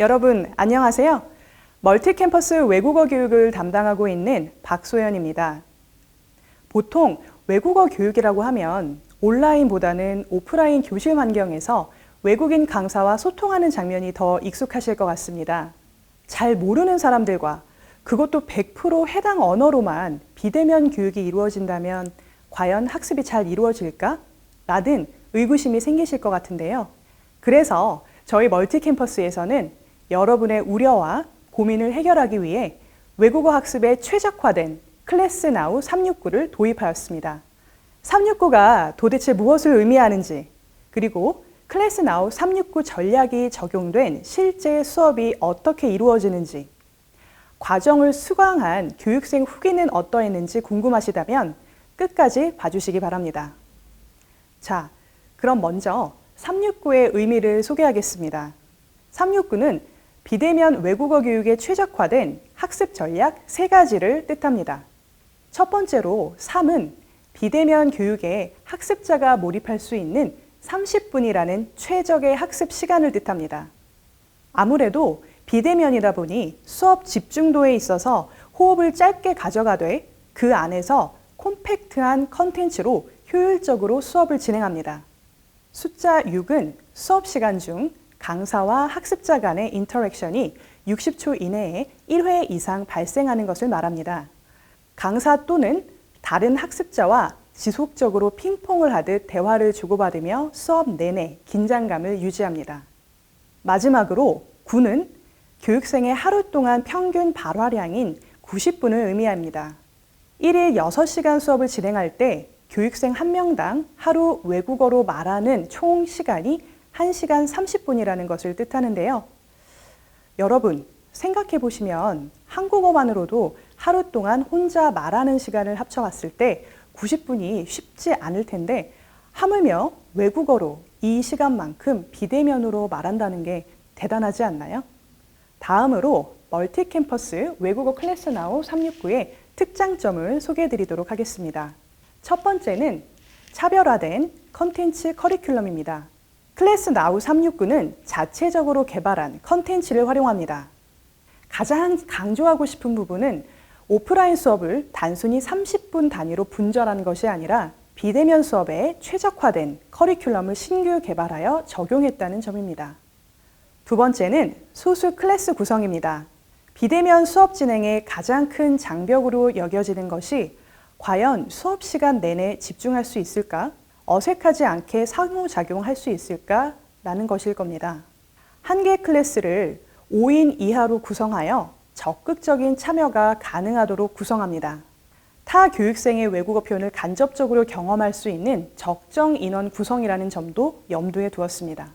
여러분, 안녕하세요. 멀티캠퍼스 외국어 교육을 담당하고 있는 박소연입니다. 보통 외국어 교육이라고 하면 온라인보다는 오프라인 교실 환경에서 외국인 강사와 소통하는 장면이 더 익숙하실 것 같습니다. 잘 모르는 사람들과 그것도 100% 해당 언어로만 비대면 교육이 이루어진다면 과연 학습이 잘 이루어질까? 라는 의구심이 생기실 것 같은데요. 그래서 저희 멀티캠퍼스에서는 여러분의 우려와 고민을 해결하기 위해 외국어 학습에 최적화된 클래스 나우 369를 도입하였습니다. 369가 도대체 무엇을 의미하는지, 그리고 클래스 나우 369 전략이 적용된 실제 수업이 어떻게 이루어지는지, 과정을 수강한 교육생 후기는 어떠했는지 궁금하시다면 끝까지 봐주시기 바랍니다. 자, 그럼 먼저 369의 의미를 소개하겠습니다. 369는 비대면 외국어 교육에 최적화된 학습 전략 세 가지를 뜻합니다. 첫 번째로 3은 비대면 교육에 학습자가 몰입할 수 있는 30분이라는 최적의 학습 시간을 뜻합니다. 아무래도 비대면이다 보니 수업 집중도에 있어서 호흡을 짧게 가져가되 그 안에서 콤팩트한 컨텐츠로 효율적으로 수업을 진행합니다. 숫자 6은 수업 시간 중 강사와 학습자 간의 인터랙션이 60초 이내에 1회 이상 발생하는 것을 말합니다. 강사 또는 다른 학습자와 지속적으로 핑퐁을 하듯 대화를 주고받으며 수업 내내 긴장감을 유지합니다. 마지막으로 9는 교육생의 하루 동안 평균 발화량인 90분을 의미합니다. 1일 6시간 수업을 진행할 때 교육생 1명당 하루 외국어로 말하는 총 시간이 1시간 30분이라는 것을 뜻하는데요. 여러분, 생각해 보시면 한국어만으로도 하루 동안 혼자 말하는 시간을 합쳐봤을 때 90분이 쉽지 않을 텐데 하물며 외국어로 이 시간만큼 비대면으로 말한다는 게 대단하지 않나요? 다음으로 멀티캠퍼스 외국어 클래스 나우 369의 특장점을 소개해 드리도록 하겠습니다. 첫 번째는 차별화된 컨텐츠 커리큘럼입니다. 클래스 나우 369는 자체적으로 개발한 컨텐츠를 활용합니다. 가장 강조하고 싶은 부분은 오프라인 수업을 단순히 30분 단위로 분절한 것이 아니라 비대면 수업에 최적화된 커리큘럼을 신규 개발하여 적용했다는 점입니다. 두 번째는 소수 클래스 구성입니다. 비대면 수업 진행의 가장 큰 장벽으로 여겨지는 것이 과연 수업 시간 내내 집중할 수 있을까? 어색하지 않게 상호작용할 수 있을까? 라는 것일 겁니다. 한 개 클래스를 5인 이하로 구성하여 적극적인 참여가 가능하도록 구성합니다. 타 교육생의 외국어 표현을 간접적으로 경험할 수 있는 적정 인원 구성이라는 점도 염두에 두었습니다.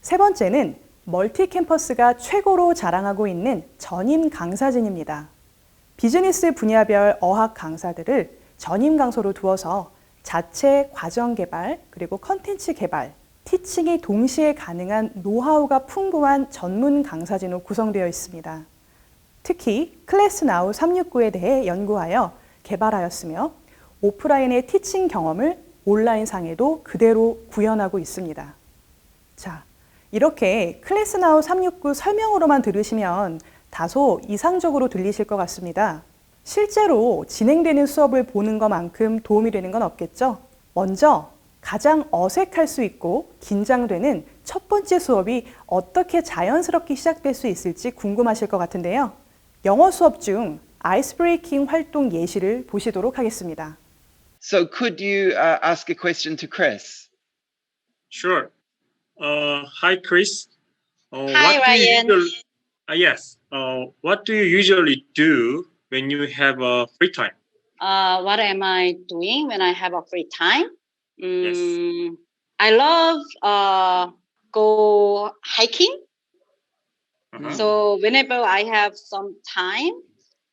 세 번째는 멀티 캠퍼스가 최고로 자랑하고 있는 전임 강사진입니다. 비즈니스 분야별 어학 강사들을 전임 강소로 두어서 자체 과정 개발 그리고 컨텐츠 개발, 티칭이 동시에 가능한 노하우가 풍부한 전문 강사진으로 구성되어 있습니다. 특히 클래스 나우 369에 대해 연구하여 개발하였으며 오프라인의 티칭 경험을 온라인 상에도 그대로 구현하고 있습니다. 자, 이렇게 클래스 나우 369 설명으로만 들으시면 다소 이상적으로 들리실 것 같습니다. 실제로 진행되는 수업을 보는 것만큼 도움이 되는 건 없겠죠? 먼저 가장 어색할 수 있고 긴장되는 첫 번째 수업이 어떻게 자연스럽게 시작될 수 있을지 궁금하실 것 같은데요. 영어 수업 중 아이스 브레이킹 활동 예시를 보시도록 하겠습니다. So could you uh, ask a question to Chris? Sure. Uh, hi, Chris. Uh, Hi, what do you Ryan. usually- uh, yes. Uh, what do you usually do when you have uh, free time? Uh, what am I doing when I have a free time? Yes. Mm, I love uh, go hiking. Uh-huh. So whenever I have some time,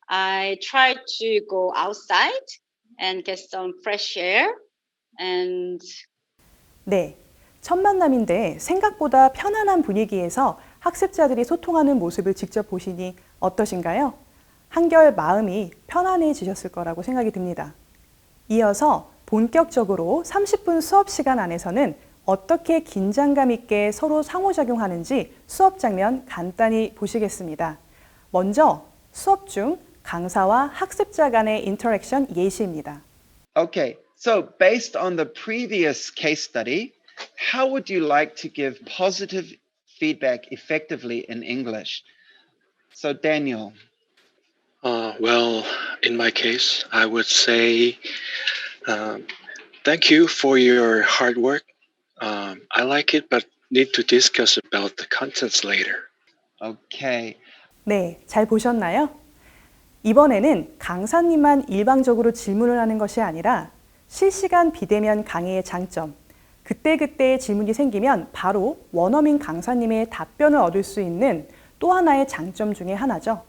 I try to go outside and get some fresh air. And 네. 첫 만남인데 생각보다 편안한 분위기에서 학습자들이 소통하는 모습을 직접 보시니 어떠신가요? 한결 마음이 편안해지셨을 거라고 생각이 듭니다. 이어서 본격적으로 30분 수업 시간 안에서는 어떻게 긴장감 있게 서로 상호작용하는지 수업 장면 간단히 보시겠습니다. 먼저 수업 중 강사와 학습자 간의 인터랙션 예시입니다. Okay, so based on the previous case study, how would you like to give positive feedback effectively in English? So, Daniel, Uh, well, in my case, I would say um, thank you for your hard work. Um, I like it, but need to discuss about the contents later. okay. 네, 잘 보셨나요? 이번에는 강사님만 일방적으로 질문을 하는 것이 아니라 실시간 비대면 강의의 장점, 그때그때 질문이 생기면 바로 원어민 강사님의 답변을 얻을 수 있는 또 하나의 장점 중에 하나죠.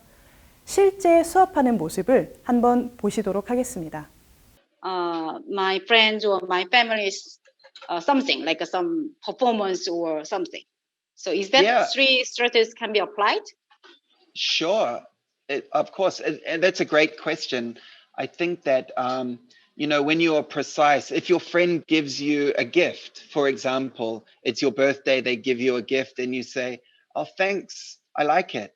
실제 수업하는 모습을 한번 보시도록 하겠습니다. uh, my friends or my family's uh, something like some performance or something. So is that Yeah. three strategies can be applied? Sure, it, of course, and, and that's a great question. I think that um, you know when you are precise, if your friend gives you a gift, for example, it's your birthday, they give you a gift, and you say, "Oh, thanks, I like it."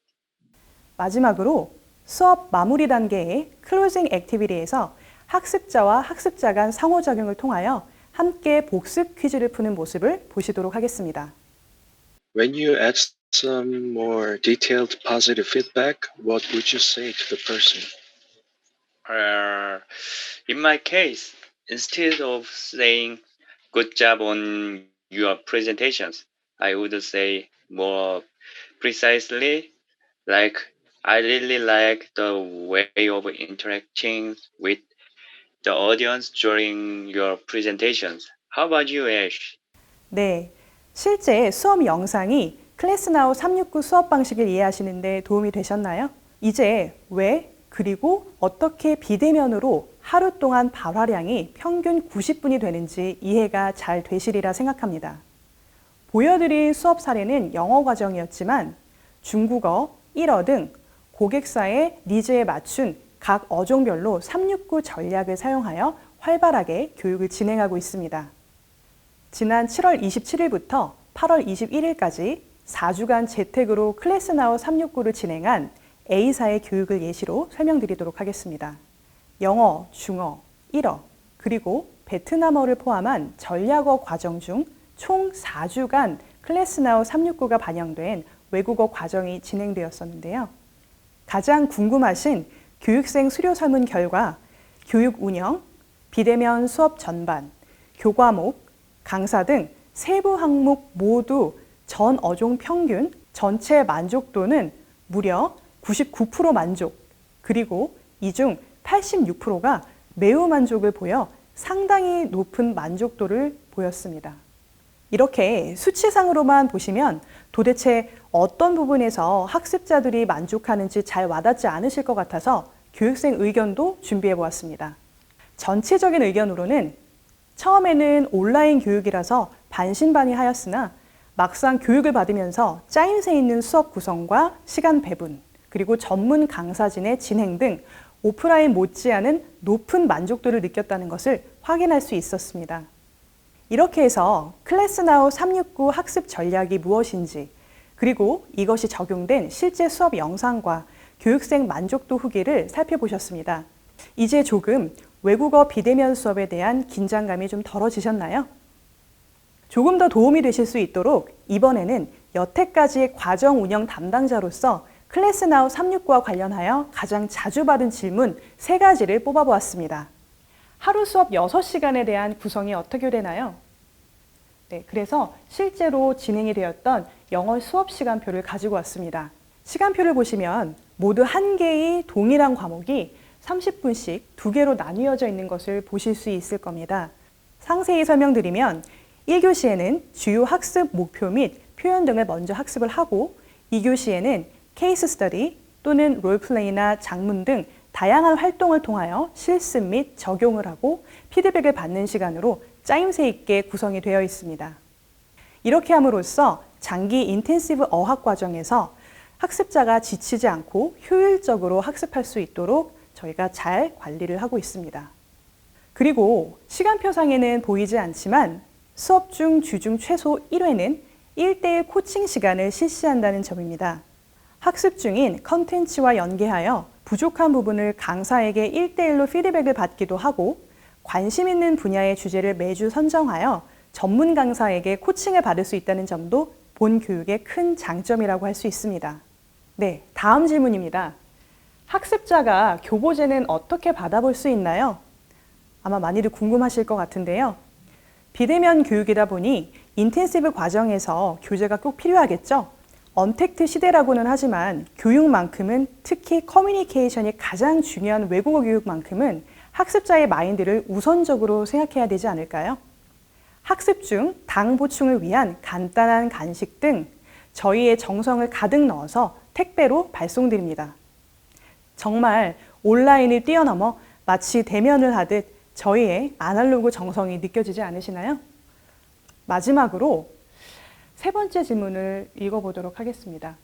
마지막으로 수업 마무리 단계의 클로징 액티비티에서 학습자와 학습자 간 상호작용을 통하여 함께 복습 퀴즈를 푸는 모습을 보시도록 하겠습니다. When you ask some more detailed positive feedback, what would you say to the person? Uh, in my case, instead of saying good job on your presentations, I would say more precisely, like I really like the way of interacting with the audience during your presentations. How about you, Ash? 네, 실제 수업 영상이 클래스나우 369 수업 방식을 이해하시는데 도움이 되셨나요? 이제 왜 그리고 어떻게 비대면으로 하루 동안 발화량이 평균 90분이 되는지 이해가 잘 되시리라 생각합니다. 보여드린 수업 사례는 영어 과정이었지만 중국어, 일어 등 고객사의 니즈에 맞춘 각 어종별로 369 전략을 사용하여 활발하게 교육을 진행하고 있습니다. 지난 7월 27일부터 8월 21일까지 4주간 재택으로 클래스나우 369를 진행한 A사의 교육을 예시로 설명드리도록 하겠습니다. 영어, 중어, 일어, 그리고 베트남어를 포함한 전략어 과정 중 총 4주간 클래스나우 369가 반영된 외국어 과정이 진행되었었는데요. 가장 궁금하신 교육생 수료 설문 결과 교육 운영, 비대면 수업 전반, 교과목, 강사 등 세부 항목 모두 전 어종 평균 전체 만족도는 무려 99% 만족, 그리고 이 중 86%가 매우 만족을 보여 상당히 높은 만족도를 보였습니다. 이렇게 수치상으로만 보시면 도대체 어떤 부분에서 학습자들이 만족하는지 잘 와닿지 않으실 것 같아서 교육생 의견도 준비해 보았습니다. 전체적인 의견으로는 처음에는 온라인 교육이라서 반신반의하였으나 막상 교육을 받으면서 짜임새 있는 수업 구성과 시간 배분, 그리고 전문 강사진의 진행 등 오프라인 못지않은 높은 만족도를 느꼈다는 것을 확인할 수 있었습니다. 이렇게 해서 클래스나우 369 학습 전략이 무엇인지, 그리고 이것이 적용된 실제 수업 영상과 교육생 만족도 후기를 살펴보셨습니다. 이제 조금 외국어 비대면 수업에 대한 긴장감이 좀 덜어지셨나요? 조금 더 도움이 되실 수 있도록 이번에는 여태까지의 과정 운영 담당자로서 클래스나우 369와 관련하여 가장 자주 받은 질문 세 가지를 뽑아보았습니다. 하루 수업 6시간에 대한 구성이 어떻게 되나요? 네, 그래서 실제로 진행이 되었던 영어 수업 시간표를 가지고 왔습니다. 시간표를 보시면 모두 한 개의 동일한 과목이 30분씩 두 개로 나뉘어져 있는 것을 보실 수 있을 겁니다. 상세히 설명드리면 1교시에는 주요 학습 목표 및 표현 등을 먼저 학습을 하고 2교시에는 케이스 스터디 또는 롤플레이나 장문 등 다양한 활동을 통하여 실습 및 적용을 하고 피드백을 받는 시간으로 짜임새 있게 구성이 되어 있습니다. 이렇게 함으로써 장기 인텐시브 어학 과정에서 학습자가 지치지 않고 효율적으로 학습할 수 있도록 저희가 잘 관리를 하고 있습니다. 그리고 시간표상에는 보이지 않지만 수업 중 주중 최소 1회는 1대1 코칭 시간을 실시한다는 점입니다. 학습 중인 컨텐츠와 연계하여 부족한 부분을 강사에게 1대1로 피드백을 받기도 하고 관심 있는 분야의 주제를 매주 선정하여 전문 강사에게 코칭을 받을 수 있다는 점도 본 교육의 큰 장점이라고 할 수 있습니다. 네, 다음 질문입니다. 학습자가 교보제는 어떻게 받아볼 수 있나요? 아마 많이들 궁금하실 것 같은데요. 비대면 교육이다 보니 인텐시브 과정에서 교재가 꼭 필요하겠죠? 언택트 시대라고는 하지만 교육만큼은 특히 커뮤니케이션이 가장 중요한 외국어 교육만큼은 학습자의 마인드를 우선적으로 생각해야 되지 않을까요? 학습 중 당 보충을 위한 간단한 간식 등 저희의 정성을 가득 넣어서 택배로 발송드립니다. 정말 온라인을 뛰어넘어 마치 대면을 하듯 저희의 아날로그 정성이 느껴지지 않으시나요? 마지막으로 세 번째 질문을 읽어보도록 하겠습니다.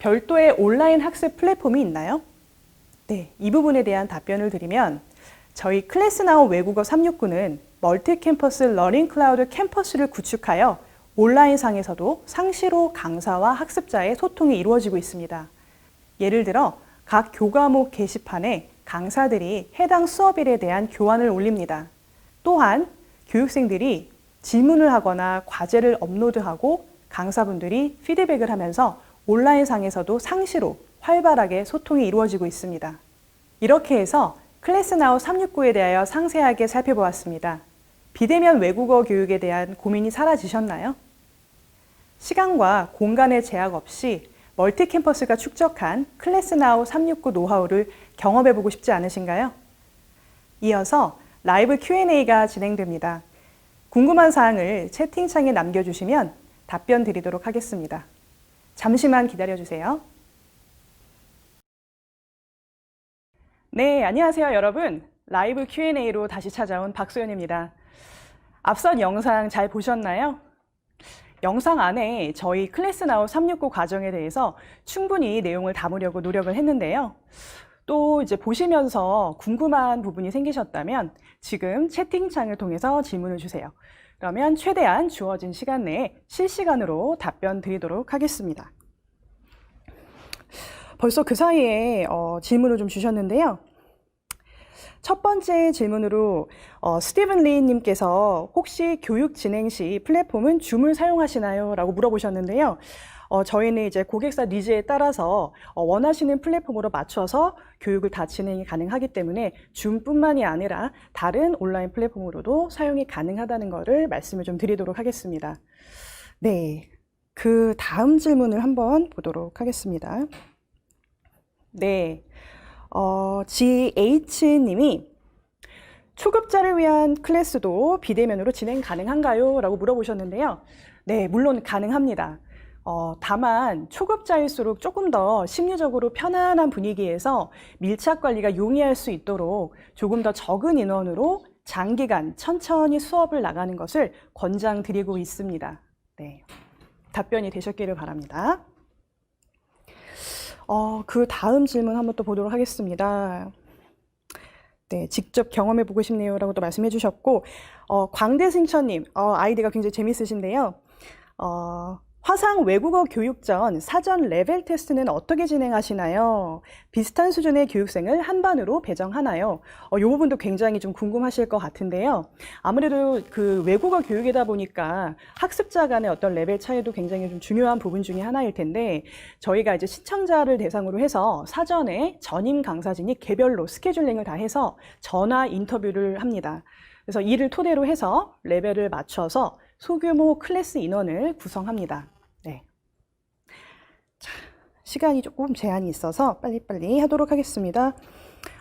별도의 온라인 학습 플랫폼이 있나요? 네, 이 부분에 대한 답변을 드리면 저희 클래스나우 외국어 369는 멀티 캠퍼스 러닝 클라우드 캠퍼스를 구축하여 온라인상에서도 상시로 강사와 학습자의 소통이 이루어지고 있습니다. 예를 들어 각 교과목 게시판에 강사들이 해당 수업일에 대한 교환을 올립니다. 또한 교육생들이 질문을 하거나 과제를 업로드하고 강사분들이 피드백을 하면서 온라인상에서도 상시로 활발하게 소통이 이루어지고 있습니다. 이렇게 해서 클래스나우 369에 대하여 상세하게 살펴보았습니다. 비대면 외국어 교육에 대한 고민이 사라지셨나요? 시간과 공간의 제약 없이 멀티 캠퍼스가 축적한 클래스나우 369 노하우를 경험해 보고 싶지 않으신가요? 이어서 라이브 Q&A가 진행됩니다. 궁금한 사항을 채팅창에 남겨주시면 답변 드리도록 하겠습니다. 잠시만 기다려 주세요. 네, 안녕하세요, 여러분. 라이브 Q&A로 다시 찾아온 박소연입니다. 앞선 영상 잘 보셨나요? 영상 안에 저희 클래스나우 369 과정에 대해서 충분히 내용을 담으려고 노력을 했는데요. 또 이제 보시면서 궁금한 부분이 생기셨다면 지금 채팅창을 통해서 질문을 주세요. 그러면 최대한 주어진 시간 내에 실시간으로 답변 드리도록 하겠습니다. 벌써 그 사이에 어, 질문을 좀 주셨는데요. 첫 번째 질문으로 어, 스티븐 리님께서 혹시 교육 진행 시 플랫폼은 줌을 사용하시나요? 라고 물어보셨는데요. 어, 저희는 이제 고객사 니즈에 따라서 어, 원하시는 플랫폼으로 맞춰서 교육을 다 진행이 가능하기 때문에 줌뿐만이 아니라 다른 온라인 플랫폼으로도 사용이 가능하다는 것을 말씀을 좀 드리도록 하겠습니다. 네. 그 다음 질문을 한번 보도록 하겠습니다. 네. 어, GH님이 초급자를 위한 클래스도 비대면으로 진행 가능한가요? 라고 물어보셨는데요. 네, 물론 가능합니다. 어, 다만 초급자일수록 조금 더 심리적으로 편안한 분위기에서 밀착 관리가 용이할 수 있도록 조금 더 적은 인원으로 장기간 천천히 수업을 나가는 것을 권장드리고 있습니다. 네. 답변이 되셨기를 바랍니다. 어, 그 다음 질문 한번 또 보도록 하겠습니다. 네, 직접 경험해 보고 싶네요라고 또 말씀해 주셨고, 어, 광대승천님, 어, 아이디가 굉장히 재밌으신데요. 어, 화상 외국어 교육 전 사전 레벨 테스트는 어떻게 진행하시나요? 비슷한 수준의 교육생을 한반으로 배정하나요? 어, 이 부분도 굉장히 좀 궁금하실 것 같은데요. 아무래도 그 외국어 교육이다 보니까 학습자 간의 어떤 레벨 차이도 굉장히 좀 중요한 부분 중에 하나일 텐데 저희가 이제 시청자를 대상으로 해서 사전에 전임 강사진이 개별로 스케줄링을 다 해서 전화 인터뷰를 합니다. 그래서 이를 토대로 해서 레벨을 맞춰서 소규모 클래스 인원을 구성합니다. 시간이 조금 제한이 있어서 빨리빨리 하도록 하겠습니다.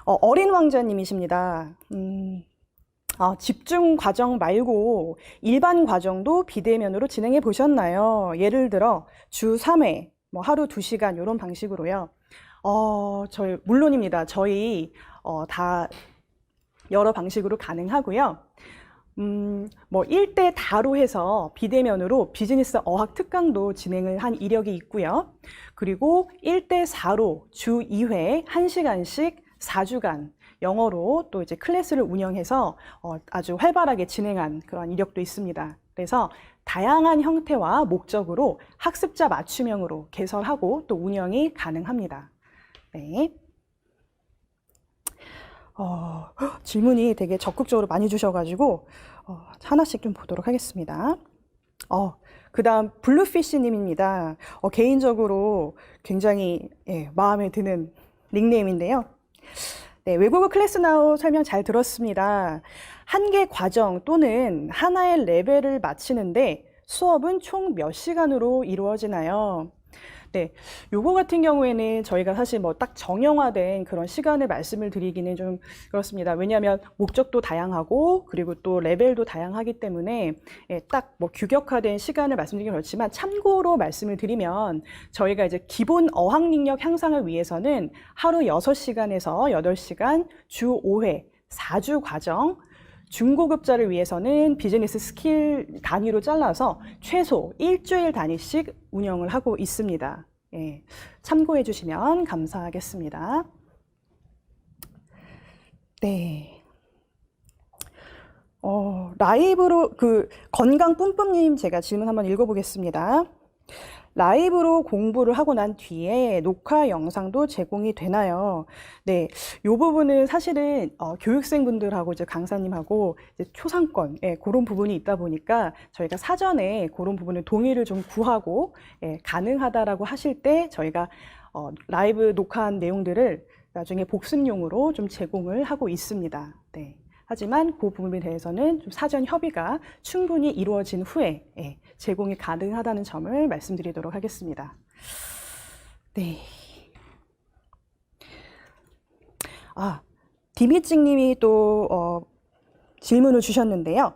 어, 린 왕자님이십니다. 음, 어, 집중 과정 말고 일반 과정도 비대면으로 진행해 보셨나요? 예를 들어 주 3회, 뭐 하루 2시간 이런 방식으로요. 어, 저희 물론입니다. 저희 어, 다 여러 방식으로 가능하고요. 음, 뭐 1대 다로 해서 비대면으로 비즈니스 어학 특강도 진행을 한 이력이 있고요. 그리고 1대 4로 주 2회 1시간씩 4주간 영어로 또 이제 클래스를 운영해서 어, 아주 활발하게 진행한 그런 이력도 있습니다. 그래서 다양한 형태와 목적으로 학습자 맞춤형으로 개설하고 또 운영이 가능합니다. 네. 어, 헉, 질문이 되게 적극적으로 많이 주셔가지고 어, 하나씩 좀 보도록 하겠습니다. 어, 그 다음 블루피쉬님입니다. 어, 개인적으로 굉장히 예, 마음에 드는 닉네임인데요. 네, 외국어 클래스 나우 설명 잘 들었습니다. 한 개 과정 또는 하나의 레벨을 마치는데 수업은 총 몇 시간으로 이루어지나요? 네, 요거 같은 경우에는 저희가 사실 뭐 딱 정형화된 그런 시간을 말씀을 드리기는 좀 그렇습니다. 왜냐하면 목적도 다양하고 그리고 또 레벨도 다양하기 때문에 예, 딱뭐 규격화된 시간을 말씀드리긴 그렇지만 참고로 말씀을 드리면 저희가 이제 기본 어학 능력 향상을 위해서는 하루 6시간에서 8시간 주 5회 4주 과정 중고급자를 위해서는 비즈니스 스킬 단위로 잘라서 최소 일주일 단위씩 운영을 하고 있습니다. 예, 참고해 주시면 감사하겠습니다. 네. 어, 라이브로 그 건강 뿜뿜님 제가 질문 한번 읽어보겠습니다. 라이브로 공부를 하고 난 뒤에 녹화 영상도 제공이 되나요? 네, 요 부분은 사실은 어, 교육생분들하고 이제 강사님하고 이제 초상권 예, 그런 부분이 있다 보니까 저희가 사전에 그런 부분을 동의를 좀 구하고 예, 가능하다라고 하실 때 저희가 어, 라이브 녹화한 내용들을 나중에 복습용으로 좀 제공을 하고 있습니다. 네. 하지만 그 부분에 대해서는 좀 사전 협의가 충분히 이루어진 후에 예, 제공이 가능하다는 점을 말씀드리도록 하겠습니다. 네. 아, 디미찡님이 또 어, 질문을 주셨는데요.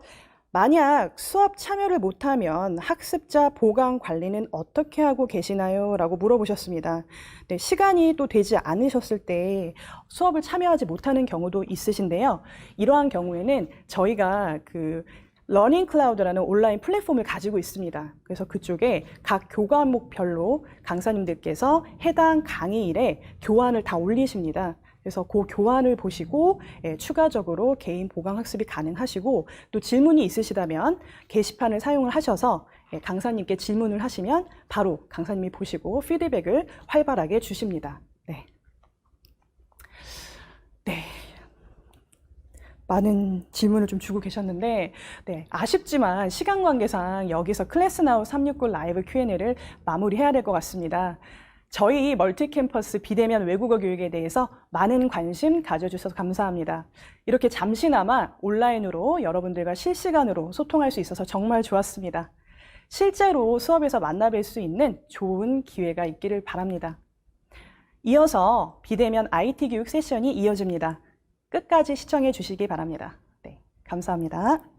만약 수업 참여를 못하면 학습자 보강 관리는 어떻게 하고 계시나요? 라고 물어보셨습니다. 네, 시간이 또 되지 않으셨을 때 수업을 참여하지 못하는 경우도 있으신데요. 이러한 경우에는 저희가 그 러닝 클라우드라는 온라인 플랫폼을 가지고 있습니다. 그래서 그쪽에 각 교과목별로 강사님들께서 해당 강의일에 교환을 다 올리십니다. 그래서 그 교환을 보시고 예, 추가적으로 개인 보강 학습이 가능하시고 또 질문이 있으시다면 게시판을 사용을 하셔서 예, 강사님께 질문을 하시면 바로 강사님이 보시고 피드백을 활발하게 주십니다. 네. 네. 많은 질문을 좀 주고 계셨는데, 네, 아쉽지만 시간 관계상 여기서 클래스나우 369 라이브 Q&A를 마무리해야 될 것 같습니다. 저희 멀티캠퍼스 비대면 외국어 교육에 대해서 많은 관심 가져주셔서 감사합니다. 이렇게 잠시나마 온라인으로 여러분들과 실시간으로 소통할 수 있어서 정말 좋았습니다. 실제로 수업에서 만나뵐 수 있는 좋은 기회가 있기를 바랍니다. 이어서 비대면 IT 교육 세션이 이어집니다. 끝까지 시청해 주시기 바랍니다. 네, 감사합니다.